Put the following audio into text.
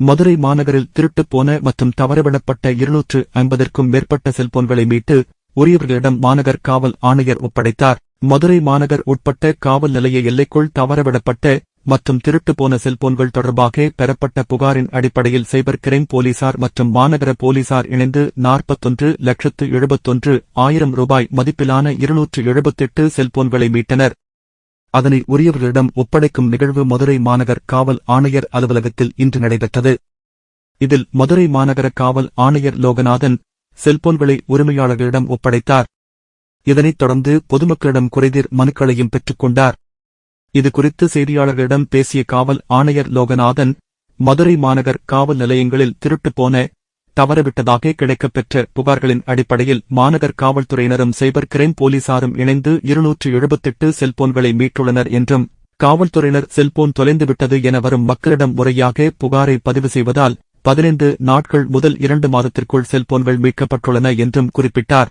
மதுரை மாநகரில் திருட்டுப் போன மற்றும் தவறவிடப்பட்ட இருநூற்று ஐம்பதற்கும் மேற்பட்ட செல்போன்களை மீட்டு உரியவர்களிடம் மாநகர் காவல் ஆணையர் ஒப்படைத்தார். மதுரை மாநகர் உட்பட்ட காவல் நிலைய எல்லைக்குள் தவறவிடப்பட்ட மற்றும் திருட்டு போன செல்போன்கள் தொடர்பாக பெறப்பட்ட புகாரின் அடிப்படையில் சைபர் கிரைம் போலீசார் மற்றும் மாநகர போலீசார் இணைந்து நாற்பத்தொன்று லட்சத்து எழுபத்தொன்று ஆயிரம் ரூபாய் மதிப்பிலான இருநூற்று எழுபத்தெட்டு செல்போன்களை மீட்டனர். அதனை உரியவர்களிடம் ஒப்படைக்கும் நிகழ்வு மதுரை மாநகர் காவல் ஆணையர் அலுவலகத்தில் இன்று நடைபெற்றது. இதில் மதுரை மாநகர காவல் ஆணையர் லோகநாதன் செல்போன்களை உரிமையாளர்களிடம் ஒப்படைத்தார். இதனைத் தொடர்ந்து பொதுமக்களிடம் குறைதீர் மனுக்களையும் பெற்றுக் கொண்டார். இது குறித்து செய்தியாளர்களிடம் பேசிய காவல் ஆணையர் லோகநாதன் மதுரை மாநகர் காவல் நிலையங்களில் திருட்டுப் போன தவறவிட்டதாக கிடைக்கப்பெற்ற புகார்களின் அடிப்படையில் மாநகர் காவல்துறையினரும் சைபர் கிரைம் போலீசாரும் இணைந்து இருநூற்று எழுபத்தெட்டு செல்போன்களை மீட்டுள்ளனர் என்றும் காவல்துறையினர் செல்போன் தொலைந்துவிட்டது என வரும் மக்களிடம் முறையாக புகாரை பதிவு செய்வதால் பதினைந்து நாட்கள் முதல் இரண்டு மாதத்திற்குள் செல்போன்கள் மீட்கப்பட்டுள்ளன என்றும் குறிப்பிட்டார்.